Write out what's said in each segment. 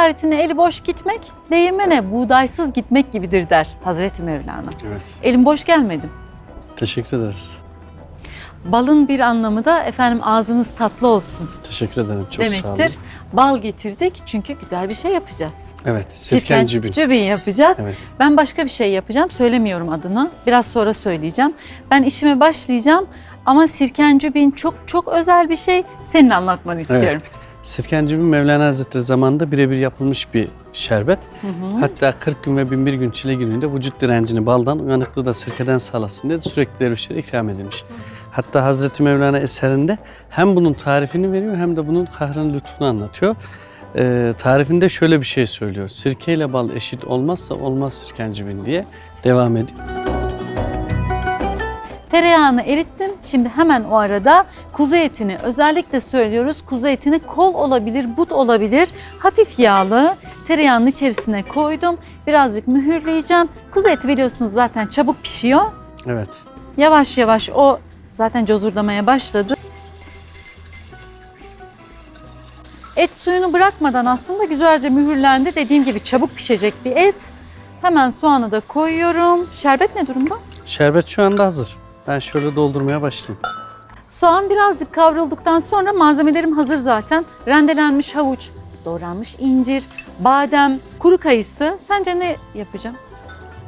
Ziyaretine eli boş gitmek, değirmene buğdaysız gitmek gibidir der Hazreti Mevlana. Evet. Elim boş gelmedim. Teşekkür ederiz. Balın bir anlamı da efendim ağzınız tatlı olsun Teşekkür ederim. Çok sağ olun. demektir. Bal getirdik çünkü güzel bir şey yapacağız. Evet. Sirken cibin. cübin yapacağız. Evet. Ben başka bir şey yapacağım. Söylemiyorum adını. Biraz sonra söyleyeceğim. Ben işime başlayacağım ama sirken cübin çok çok özel bir şey. Senin anlatmanı istiyorum. Sirken cibin Mevlana Hazretleri zamanında birebir yapılmış bir şerbet. Hatta 40 gün ve 1001 gün çile gününde vücut direncini baldan, uyanıklığı da sirkeden sağlasın diye sürekli dervişlere ikram edilmiş. Hatta Hazreti Mevlana eserinde hem bunun tarifini veriyor hem de bunun kahrın lütfunu anlatıyor. Ee, tarifinde şöyle bir şey söylüyor. Sirke ile bal eşit olmazsa olmaz sirken cibin diye devam ediyor. Tereyağını erittim. Şimdi hemen o arada kuzu etini özellikle söylüyoruz. Kuzu etini kol olabilir, but olabilir. Hafif yağlı tereyağının içerisine koydum. Birazcık mühürleyeceğim. Kuzu eti biliyorsunuz zaten çabuk pişiyor. Evet. Yavaş yavaş o zaten cozurdamaya başladı. Et suyunu bırakmadan aslında güzelce mühürlendi. Dediğim gibi çabuk pişecek bir et. Hemen soğanı da koyuyorum. Şerbet ne durumda? Şerbet şu anda hazır. Ben şöyle doldurmaya başlayayım. Soğan birazcık kavrulduktan sonra malzemelerim hazır zaten. Rendelenmiş havuç, doğranmış incir, badem, kuru kayısı. Sence ne yapacağım?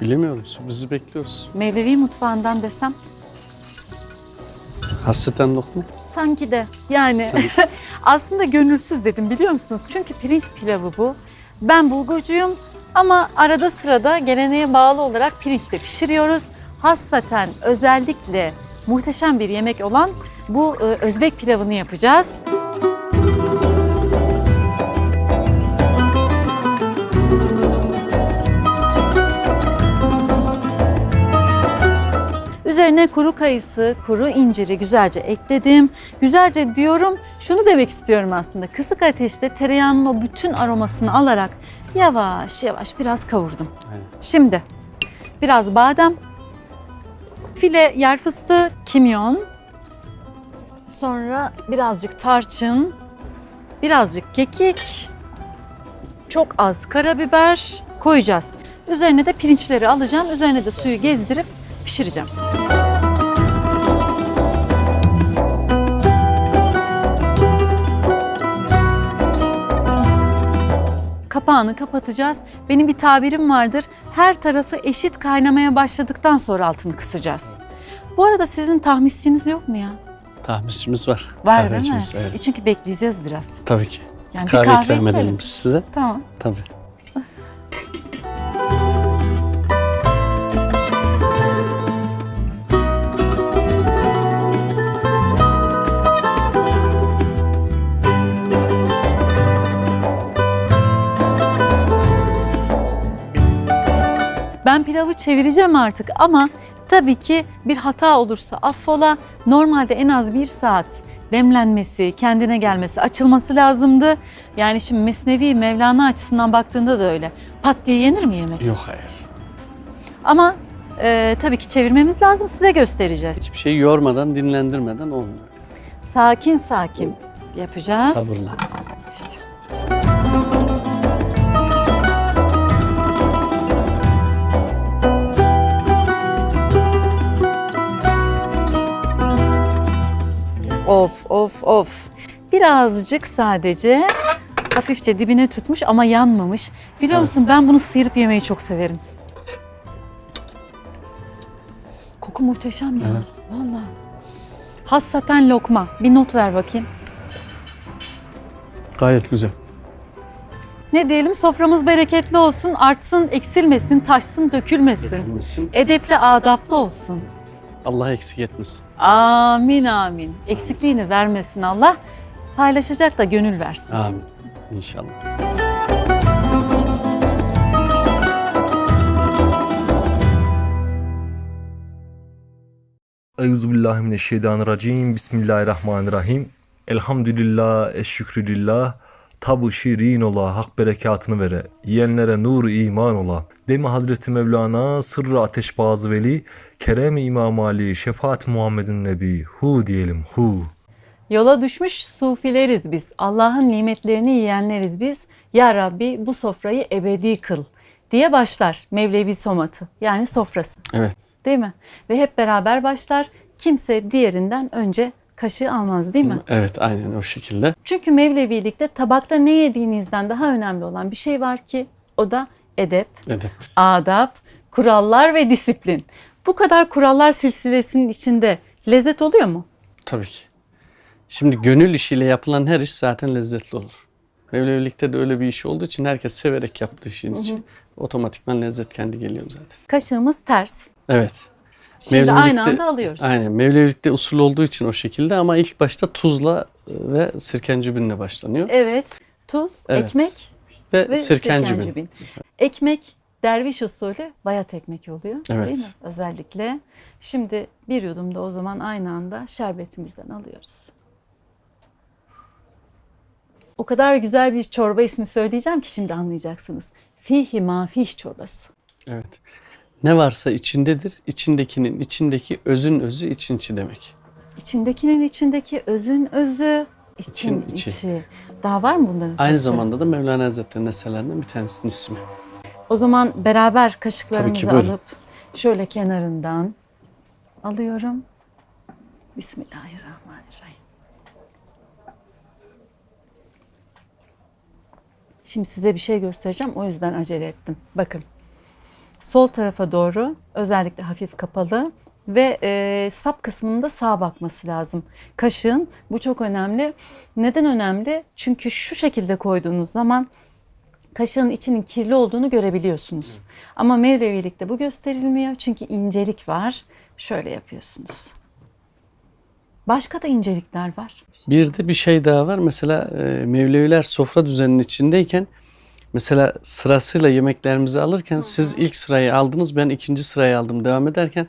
Bilemiyorum. Sürprizi bekliyoruz. Mevlevi mutfağından desem? Hasreten lokma. Sanki de yani aslında gönülsüz dedim biliyor musunuz? Çünkü pirinç pilavı bu. Ben bulgurcuyum ama arada sırada geleneğe bağlı olarak pirinçle pişiriyoruz. Hassaten özellikle muhteşem bir yemek olan bu e, Özbek pilavını yapacağız. Üzerine kuru kayısı, kuru inciri güzelce ekledim. Güzelce diyorum, şunu demek istiyorum aslında. Kısık ateşte tereyağının o bütün aromasını alarak yavaş yavaş biraz kavurdum. Aynen. Şimdi biraz badem, file yer fıstığı, kimyon, sonra birazcık tarçın, birazcık kekik, çok az karabiber koyacağız. Üzerine de pirinçleri alacağım. Üzerine de suyu gezdirip pişireceğim. Kapağını kapatacağız. Benim bir tabirim vardır. Her tarafı eşit kaynamaya başladıktan sonra altını kısacağız. Bu arada sizin tahmisçiniz yok mu ya? Tahmisçimiz var. Var değil mi? Kahvecimiz, Evet. E çünkü bekleyeceğiz biraz. Tabii ki. Yani bir kahve, kahve ikram edelim biz size. Tamam. Tabii. Ben pilavı çevireceğim artık ama tabii ki bir hata olursa affola. Normalde en az bir saat demlenmesi, kendine gelmesi, açılması lazımdı. Yani şimdi Mesnevi Mevlana açısından baktığında da öyle. Pat diye yenir mi yemek? Yok hayır. Ama e, tabii ki çevirmemiz lazım. Size göstereceğiz. Hiçbir şeyi yormadan, dinlendirmeden olmuyor. Sakin sakin yapacağız. Sabırla. Of of of. Birazcık sadece hafifçe dibine tutmuş ama yanmamış. Biliyor Evet. musun ben bunu sıyırıp yemeyi çok severim. Koku muhteşem ya. Evet. Vallahi. Hassaten lokma. Bir not ver bakayım. Gayet güzel. Ne diyelim soframız bereketli olsun, artsın, eksilmesin, taşsın, dökülmesin. Edepli, adaplı olsun. Allah eksik etmesin. Amin amin. Eksikliğini vermesin Allah. Paylaşacak da gönül versin. Amin. İnşallah. Euzubillahimineşşeytanirracim. Bismillahirrahmanirrahim. Elhamdülillah, eşşükrülillah. Tabu şirin ola, hak berekatını vere. Yiyenlere nur iman ola. Demi Hazreti Mevlana, sırrı ateş bazı veli. Kerem-i İmam Ali, şefaat Muhammed'in Nebi. Hu diyelim, hu. Yola düşmüş sufileriz biz. Allah'ın nimetlerini yiyenleriz biz. Ya Rabbi bu sofrayı ebedi kıl diye başlar Mevlevi somatı yani sofrası Evet. değil mi? Ve hep beraber başlar. Kimse diğerinden önce kaşığı almaz değil mi? Evet aynen o şekilde. Çünkü Mevlevilikte tabakta ne yediğinizden daha önemli olan bir şey var ki o da edep, Edep. adap, kurallar ve disiplin. Bu kadar kurallar silsilesinin içinde lezzet oluyor mu? Tabii ki. Şimdi gönül işiyle yapılan her iş zaten lezzetli olur. Evlilikte de öyle bir iş olduğu için herkes severek yaptığı işin için otomatikman lezzet kendi geliyor zaten. Kaşığımız ters. Evet. Şimdi Mevlevilikte- aynı anda alıyoruz. Aynen. Mevlevilikte usul olduğu için o şekilde ama ilk başta tuzla ve sirkencübinle başlanıyor. Evet. Tuz, Evet. ekmek ve, ve sirkencübin. sirkencübin. Ekmek derviş usulü bayat ekmek oluyor Evet. değil mi? Özellikle. Şimdi bir yudum da o zaman aynı anda şerbetimizden alıyoruz. O kadar güzel bir çorba ismi söyleyeceğim ki şimdi anlayacaksınız. Fihi mafih çorbası. Evet. Ne varsa içindedir. İçindekinin içindeki özün özü için içi demek. İçindekinin içindeki özün özü, için, İçin içi. içi. Daha var mı bunların Aynı ötesi? zamanda da Mevlana Hazretleri'nin eserlerinden bir tanesinin ismi. O zaman beraber kaşıklarımızı buyurun. alıp şöyle kenarından alıyorum. Bismillahirrahmanirrahim. Şimdi size bir şey göstereceğim. O yüzden acele ettim. Bakın. Sol tarafa doğru özellikle hafif kapalı ve e, sap kısmında sağa bakması lazım. Kaşığın bu çok önemli. Neden önemli? Çünkü şu şekilde koyduğunuz zaman kaşığın içinin kirli olduğunu görebiliyorsunuz. Ama Mevlevilikte bu gösterilmiyor çünkü incelik var. Şöyle yapıyorsunuz. Başka da incelikler var. Bir de bir şey daha var. Mesela e, Mevleviler sofra düzeninin içindeyken mesela sırasıyla yemeklerimizi alırken siz ilk sırayı aldınız ben ikinci sırayı aldım devam ederken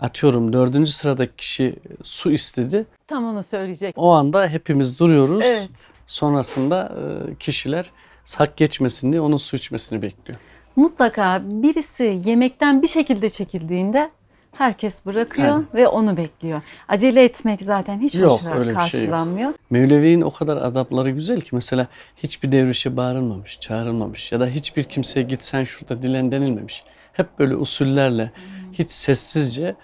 atıyorum dördüncü sıradaki kişi su istedi. Tam onu söyleyecek. O anda hepimiz duruyoruz. Evet. Sonrasında e, kişiler hak geçmesin diye onun su içmesini bekliyor. Mutlaka birisi yemekten bir şekilde çekildiğinde herkes bırakıyor Aynen. ve onu bekliyor. Acele etmek zaten hiç Yok, öyle bir şey yok. karşılanmıyor. Mevlevi'nin o kadar adapları güzel ki mesela hiçbir devrişe bağırılmamış, çağrılmamış ya da hiçbir kimseye git sen şurada dilen denilmemiş. Hep böyle usullerle hiç sessizce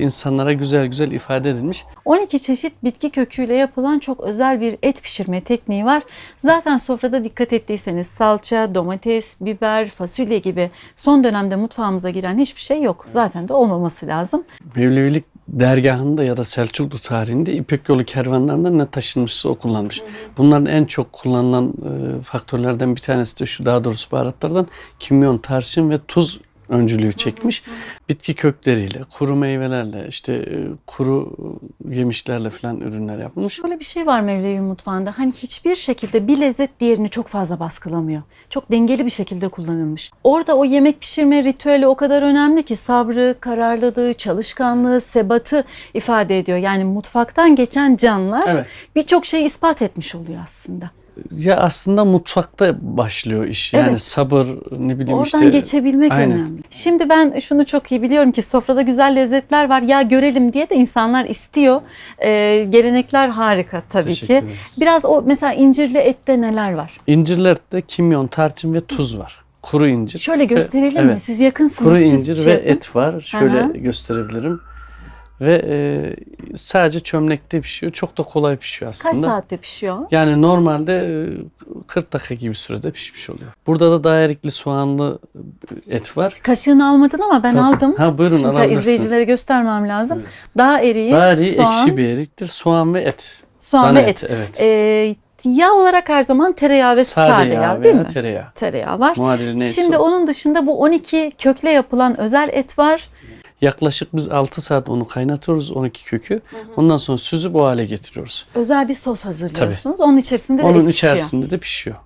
insanlara güzel güzel ifade edilmiş. 12 çeşit bitki köküyle yapılan çok özel bir et pişirme tekniği var. Zaten sofrada dikkat ettiyseniz salça, domates, biber, fasulye gibi son dönemde mutfağımıza giren hiçbir şey yok. Zaten de olmaması lazım. Mevlevilik dergahında ya da Selçuklu tarihinde İpek yolu kervanlarında ne taşınmışsa o kullanmış. Bunların en çok kullanılan e, faktörlerden bir tanesi de şu daha doğrusu baharatlardan kimyon, tarçın ve tuz öncülüğü çekmiş. Bitki kökleriyle, kuru meyvelerle, işte e, kuru yemişlerle falan ürünler yapılmış. Şöyle bir şey var Mevlevi mutfağında. Hani hiçbir şekilde bir lezzet diğerini çok fazla baskılamıyor. Çok dengeli bir şekilde kullanılmış. Orada o yemek pişirme ritüeli o kadar önemli ki sabrı, kararlılığı, çalışkanlığı, sebatı ifade ediyor. Yani mutfaktan geçen canlar Evet. birçok şey ispat etmiş oluyor aslında. Ya aslında mutfakta başlıyor iş. Yani Evet. sabır ne bileyim Oradan işte. geçebilmek Aynen. önemli. Şimdi ben şunu çok iyi biliyorum ki sofrada güzel lezzetler var. Ya görelim diye de insanlar istiyor. Ee, gelenekler harika tabii Teşekkür ki. ederiz. Biraz o mesela incirli ette neler var? İncirlerde kimyon, tarçın ve tuz var. Kuru incir. Şöyle gösterelim mi? Evet. Siz yakınsınız. Kuru incir şey ve yapın. et var. Şöyle Aha. gösterebilirim. Ve e, sadece çömlekte pişiyor. Çok da kolay pişiyor Kaç aslında. saatte pişiyor? Yani normalde e, 40 dakika gibi sürede pişmiş oluyor. Burada da daha erikli soğanlı e, et var. Kaşığını almadın ama ben Tabii. aldım. Ha buyurun Şimdi alabilirsiniz. izleyicilere göstermem lazım. Daha eriği, Daha eriği soğan, ekşi bir eriktir. Soğan ve et. soğan Dana ve et. eti, evet. Ee, yağ olarak her zaman tereyağı ve sade, yağ, değil veya mi? tereyağı. Tereyağı var. Muadili neyse Şimdi onun dışında bu 12 kökle yapılan özel et var. Yaklaşık biz 6 saat onu kaynatıyoruz 12 kökü. Ondan sonra süzüp o hale getiriyoruz. Özel bir sos hazırlıyorsunuz. Onun içerisinde de Onun pişiyor. içerisinde de pişiyor.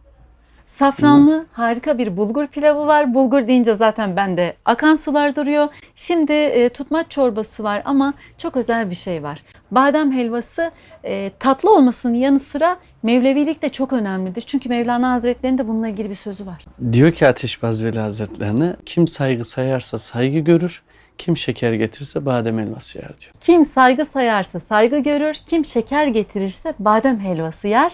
Safranlı harika bir bulgur pilavı var. Bulgur deyince zaten bende akan sular duruyor. Şimdi e, tutmaç çorbası var ama çok özel bir şey var. Badem helvası e, tatlı olmasının yanı sıra Mevlevilik de çok önemlidir. Çünkü Mevlana Hazretleri'nin de bununla ilgili bir sözü var. Diyor ki Ateşbaz Veli Hazretlerine kim saygı sayarsa saygı görür, kim şeker getirirse badem helvası yer diyor. Kim saygı sayarsa saygı görür, kim şeker getirirse badem helvası yer.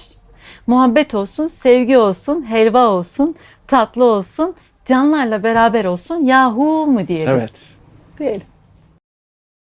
Muhabbet olsun, sevgi olsun, helva olsun, tatlı olsun, canlarla beraber olsun. Yahu mu diyelim? Evet. Diyelim.